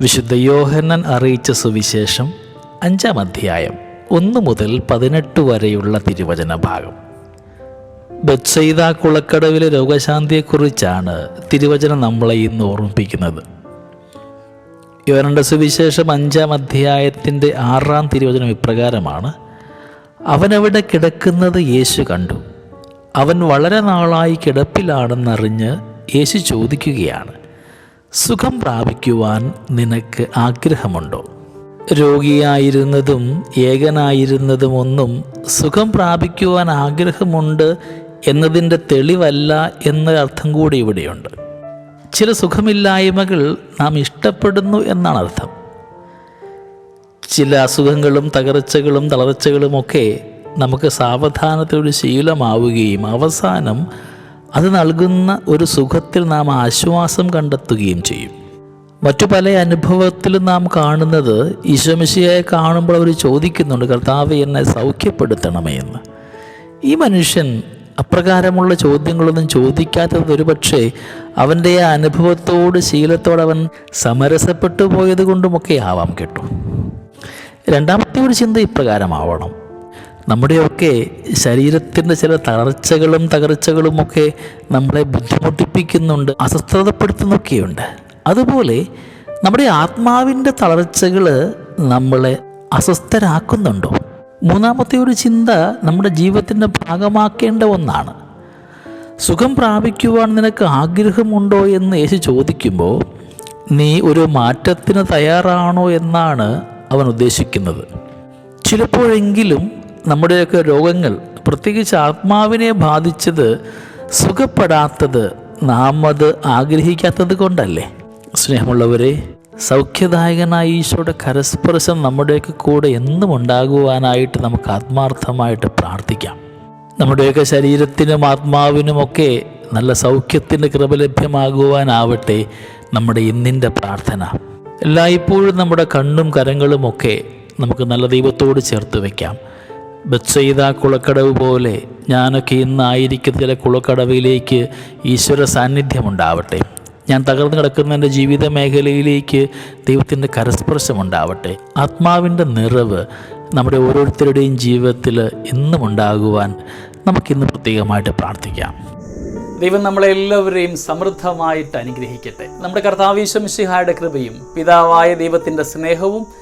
വിശുദ്ധ യോഹന്നൻ അറിയിച്ച സുവിശേഷം അഞ്ചാം അധ്യായം ഒന്ന് മുതൽ പതിനെട്ട് വരെയുള്ള തിരുവചന ഭാഗം. ബത്സൈദ കുളക്കടവിലെ രോഗശാന്തിയെക്കുറിച്ചാണ് തിരുവചനം നമ്മളെ ഇന്ന് ഓർമ്മിപ്പിക്കുന്നത്. യോഹനന്റെ സുവിശേഷം അഞ്ചാം അധ്യായത്തിന്റെ ആറാം തിരുവചനം ഇപ്രകാരമാണ് അവനവിടെ കിടക്കുന്നത് യേശു കണ്ടു. അവൻ വളരെ നാളായി കിടപ്പിലാണെന്നറിഞ്ഞ് യേശു ചോദിക്കുകയാണ് സുഖം പ്രാപിക്കുവാൻ നിനക്ക് ആഗ്രഹമുണ്ടോ? രോഗിയായിരുന്നതും ഏകനായിരുന്നതും ഒന്നും സുഖം പ്രാപിക്കുവാൻ ആഗ്രഹമുണ്ട് എന്നതിന്റെ തെളിവല്ല എന്ന അർത്ഥം കൂടി ഇവിടെയുണ്ട്. ചില സുഖമില്ലായ്മകൾ നാം ഇഷ്ടപ്പെടുന്നു എന്നാണ് അർത്ഥം. ചില അസുഖങ്ങളും തകർച്ചകളും തളർച്ചകളുമൊക്കെ നമുക്ക് സാവധാനത്തോട് ശീലമാവുകയും അവസാനം അത് നൽകുന്ന ഒരു സുഖത്തിൽ നാം ആശ്വാസം കണ്ടെത്തുകയും ചെയ്യും. മറ്റു പല അനുഭവത്തിലും നാം കാണുന്നത് ഈശോമിശിയെ കാണുമ്പോൾ അവർ ചോദിക്കുന്നുണ്ട് കർത്താവ് എന്നെ സൗഖ്യപ്പെടുത്തണമേ എന്ന്. ഈ മനുഷ്യൻ അപ്രകാരമുള്ള ചോദ്യങ്ങളൊന്നും ചോദിക്കാത്തത് ഒരുപക്ഷെ അവന്റെ ആ അനുഭവത്തോട് ശീലത്തോട് അവൻ സമരസപ്പെട്ടു പോയത് കൊണ്ടുമൊക്കെ ആവാം കേട്ടോ. രണ്ടാമത്തെ ഒരു ചിന്ത ഇപ്രകാരമാവണം. നമ്മുടെയൊക്കെ ശരീരത്തിന്റെ ചില തളർച്ചകളും തകർച്ചകളുമൊക്കെ നമ്മളെ ബുദ്ധിമുട്ടിപ്പിക്കുന്നുണ്ട് അസ്വസ്ഥതപ്പെടുത്തുന്നൊക്കെയുണ്ട്. അതുപോലെ നമ്മുടെ ആത്മാവിന്റെ തളർച്ചകൾ നമ്മളെ അസ്വസ്ഥരാക്കുന്നുണ്ടോ? മൂന്നാമത്തെ ഒരു ചിന്ത നമ്മുടെ ജീവിതത്തിന്റെ ഭാഗമാക്കേണ്ട ഒന്നാണ്. സുഖം പ്രാപിക്കുവാൻ നിനക്ക് ആഗ്രഹമുണ്ടോ എന്ന് യേശു ചോദിക്കുമ്പോൾ നീ ഒരു മാറ്റത്തിന് തയ്യാറാണോ എന്നാണ് അവൻ ഉദ്ദേശിക്കുന്നത്. ചിലപ്പോഴെങ്കിലും നമ്മുടെയൊക്കെ രോഗങ്ങൾ പ്രത്യേകിച്ച് ആത്മാവിനെ ബാധിച്ചത് സുഖപ്പെടാത്തത് നാം അത് ആഗ്രഹിക്കാത്തത് കൊണ്ടല്ലേ? സ്നേഹമുള്ളവരെ സൗഖ്യദായകനായ ഈശോയുടെ കരസ്പർശം നമ്മുടെയൊക്കെ കൂടെ എന്നും ഉണ്ടാകുവാനായിട്ട് നമുക്ക് ആത്മാർത്ഥമായിട്ട് പ്രാർത്ഥിക്കാം. നമ്മുടെയൊക്കെ ശരീരത്തിനും ആത്മാവിനുമൊക്കെ നല്ല സൗഖ്യത്തിന്റെ കൃപ ലഭ്യമാകുവാനാവട്ടെ നമ്മുടെ ഇന്നിന്റെ പ്രാർത്ഥന. എല്ലായ്പ്പോഴും നമ്മുടെ കണ്ണും കരങ്ങളുമൊക്കെ നമുക്ക് നല്ല ദൈവത്തോട് ചേർത്ത് വയ്ക്കാം ബത്സെയ്ത കുളക്കടവ് പോലെ ഞാനൊക്കെ ഇന്നായിരിക്കുന്ന ചില കുളക്കടവിലേക്ക് ഈശ്വര സാന്നിധ്യമുണ്ടാവട്ടെ. ഞാൻ തകർന്നു കിടക്കുന്ന എന്റെ ജീവിത മേഖലയിലേക്ക് ദൈവത്തിന്റെ കരസ്പർശമുണ്ടാവട്ടെ. ആത്മാവിന്റെ നിറവ് നമ്മുടെ ഓരോരുത്തരുടെയും ജീവിതത്തിൽ എന്നും ഉണ്ടാകുവാൻ നമുക്കിന്ന് പ്രത്യേകമായിട്ട് പ്രാർത്ഥിക്കാം. ദൈവം നമ്മളെല്ലാവരെയും സമൃദ്ധമായിട്ട് അനുഗ്രഹിക്കട്ടെ. നമ്മുടെ കർത്താവീശ്വമിഷിഹായുടെ കൃപയും പിതാവായ ദൈവത്തിന്റെ സ്നേഹവും